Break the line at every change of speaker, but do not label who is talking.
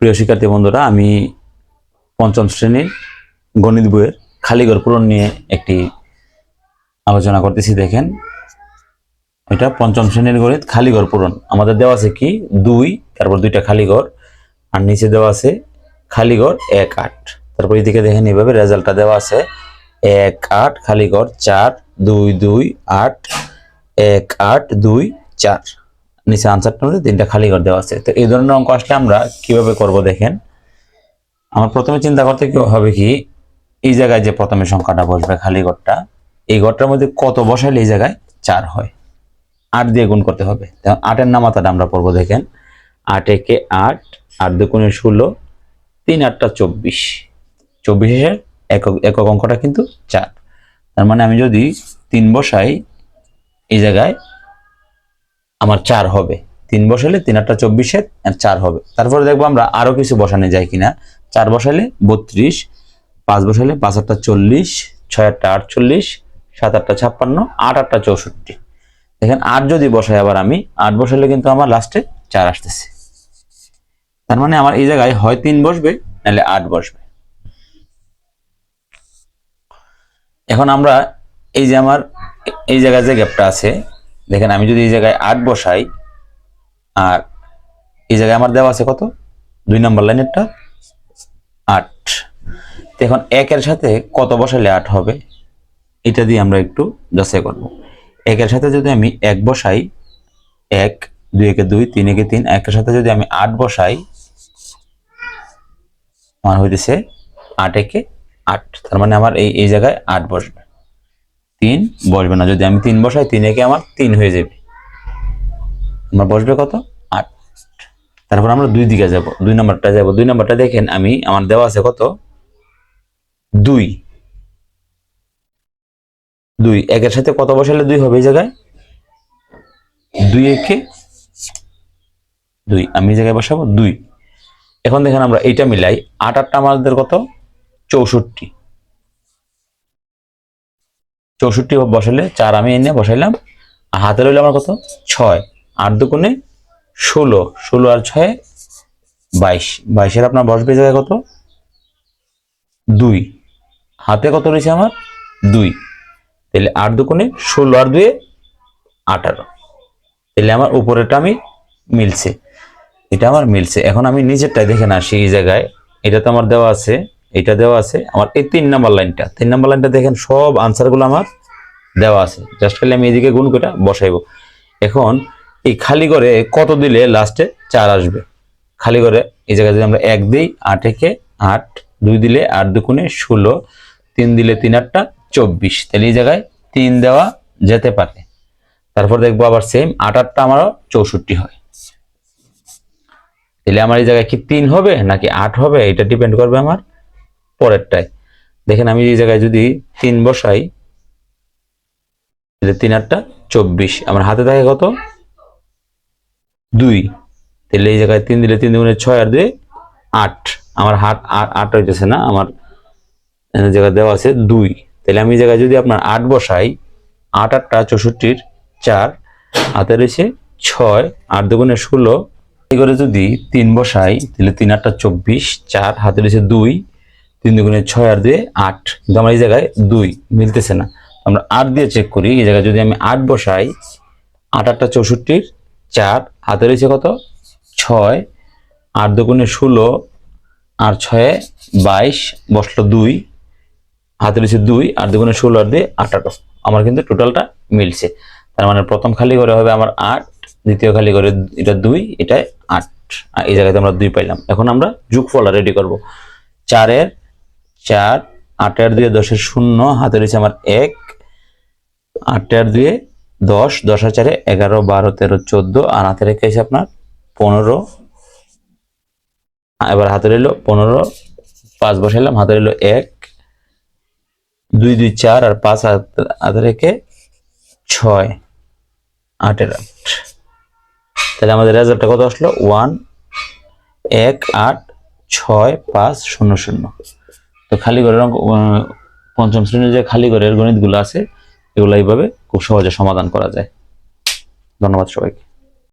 প্রিয় শিক্ষার্থী বন্ধুরা, আমি পঞ্চম শ্রেণির গণিত বইয়ের খালিঘর পূরণ নিয়ে একটি আলোচনা করতেছি, দেখেন। এটা পঞ্চম শ্রেণির গণিত খালিঘর পূরণ। আমাদের দেওয়া আছে কি? দুই, তারপর দুইটা খালিঘর, আর নিচে দেওয়া আছে খালিঘর এক আট। তারপর এদিকে দেখেন এইভাবে রেজাল্টটা দেওয়া আছে। এক আট, খালিঘর চার, দুই দুই, আট, এক আট, দুই, চার। নিচে আনসারটার মধ্যে তিনটা খালি ঘর দেওয়া আছে। তো এই ধরনের অঙ্ক আসলে আমরা কীভাবে করব দেখেন? আমার প্রথমে চিন্তা করতে হবে কি, এই জায়গায় যে প্রথমে সংখ্যাটা বসবে খালি ঘরটা, এই ঘরটার মধ্যে কত বসাইলে এই জায়গায় চার হয়? আট দিয়ে গুণ করতে হবে। আটের নামাতাটা আমরা পড়ব দেখেন। আট একে আট আট দুগুণে ষোলো, তিন আটটা চব্বিশ। চব্বিশের একক একক অঙ্কটা কিন্তু চার। তার মানে আমি যদি তিন বসাই এই জায়গায় আমার চার হবে। তিন বসালে তিন আটটা চব্বিশে আর চার হবে। তারপরে দেখব আমরা আরও কিছু বসানো যায় কিনা। চার বসালে বত্রিশ, পাঁচ বসালে পাঁচ আটটা চল্লিশ, ছয় আটটা আটচল্লিশ, সাত আটটা ছাপ্পান্ন, আট আটটা চৌষট্টি। দেখেন, আট যদি বসাই আবার আমি, আট বসালে কিন্তু আমার লাস্টে চার আসতেছে। তার মানে আমার এই জায়গায় হয় তিন বসবে, নাহলে আট বসবে। এখন আমরা এই যে আমার, এই জায়গায় যে গ্যাপটা আছে দেখেন, আমি যদি এই জায়গায় আট বসাই, আর এই জায়গায় আমার দেওয়া আছে কত? দুই নম্বর লাইনেরটা? আট। এখন একের সাথে কত বসালে আট হবে? এটা দিয়ে আমরা একটু যাচাই করব। একের সাথে যদি আমি এক বসাই, এক, দুই একে দুই, তিন একে তিন, একের সাথে যদি আমি আট বসাই, আমার হইতেছে আট একে আট। তার মানে আমার এই এই জায়গায় আট বসবে। তিন, বসবে না। যদি আমি তিন বসাই, তিন একে আমার তিন হয়ে যাবে? আমার বসবে কত? আট। তারপর আমরা দুই দিকে যাব, দুই নম্বরটা যাব। দুই নম্বরটা দেখেন আমি, আমার দেওয়া আছে কত? দুই। দুই। একের সাথে কত বসালে দুই হবে এই জায়গায়? দুই একে দুই। আমি জায়গায় বসাবো? দুই। এখন দেখেন আমরা এইটা মিলাই, আট আটটা আমাদের কত? চৌষট্টি। চৌষট্টি বসালে চার, আমি এনে বসাইলাম। আর হাতে রইল আমার কত? ছয়। আট দুগুণে ষোলো। ষোলো আর ছয়, বাইশ। বাইশের আপনার বসবে জায়গায় কত? দুই। হাতে কত রয়েছে আমার? দুই। তাহলে আট দুগুণে ষোলো আর দুয়ে আঠারো। তাহলে আমার উপরেরটা আমি মিলছে। এটা আমার মিলছে। এখন আমি নিচেরটাই দেখে না সেই জায়গায়। এটা তো আমার দেওয়া আছে। এটা দেওয়া আছে। আমার এই তিন নাম্বার লাইনটা। তিন নাম্বার লাইনটা দেখেন, সব আনসারগুলো আমার দেওয়া আছে। জাস্ট খালি আমি এদিকে গুণ করে বসাইবো। এখন এই খালি করে কত দিলে লাস্টে চার আসবে? খালি করে এই জায়গায় যদি আমরা এক দিই, আট একে আট, দুই দিলে আট দুগুণে ষোলো, তিন দিলে তিন আটটা চব্বিশ। তাহলে এই জায়গায় তিন দেওয়া যেতে পারে। তারপর দেখব আবার সেম আট আটটা আমারও চৌষট্টি হয়। তাহলে আমার এই জায়গায় কি তিন হবে নাকি আট হবে? এটা ডিপেন্ড করবে আমার। পরেরটায় দেখেন আমি এই জায়গায় যদি তিন বসাই তিন আটটা চব্বিশ। আমার হাতে থাকে কত? দুই। তাহলে এই জায়গায় তিন দিলে তিন দুগুণে ছয় আর দুই আট। আমার হাত আট আট হইতেছে না, আমার জায়গায় দেওয়া আছে দুই। তাহলে আমি এই জায়গায় যদি আপনার আট বসাই, আট আটটা চৌষট্টির চার, হাতে রয়েছে ছয়, আট দুগুণে ষোলো। এই করে যদি তিন বসাই, তাহলে তিন আটটা চব্বিশ, চার, হাতে রয়েছে দুই। তিন দুগুণে ছয় আর দুয়ে আট। কিন্তু আমার এই জায়গায় দুই, মিলতেছে না। আমরা আট দিয়ে চেক করি, এই জায়গায় যদি আমি আট বসাই, আট আটটা চৌষট্টির চার হাতে রয়েছে কত? ছয়, আট দুগুণে ষোলো, আর ছয়ে বাইশ, বসল দুই হাতে রয়েছে দুই আর দুগুণে ষোলো আর দুই আঠারো আমার কিন্তু টোটালটা মিলছে। তার মানে প্রথম খালি করে হবে আমার আট, দ্বিতীয় খালি করে এটা দুই এটা আট। আর এই জায়গাতে আমরা দুই পাইলাম। এখন আমরা যোগফলটা রেডি করব। চারের চার আটের দুয়ে দশের শূন্য, হাতে রয়েছে আমার এক। আটের দুয়ে দশ দশ আর চারে এগারো, বারো, তেরো, চোদ্দ, আর হাতে রেখে আছে আপনার পনেরো। এবার হাতে রইল পনেরো, পাঁচ বসাইলাম, হাতে রইল এক। দুই দুই, চার আর পাঁচ হাতে রেখে ছয়। আটের আট। তাহলে আমাদের রেজাল্টটা কত আসলো? ওয়ান এক, আট, ছয়, পাঁচ, শূন্য শূন্য। তো খালি ঘরের অঙ্ক পঞ্চম শ্রেণির যে খালি ঘরের গণিতগুলো আছে, এগুলো এইভাবে খুব সহজে সমাধান করা যায়। ধন্যবাদ সবাইকে।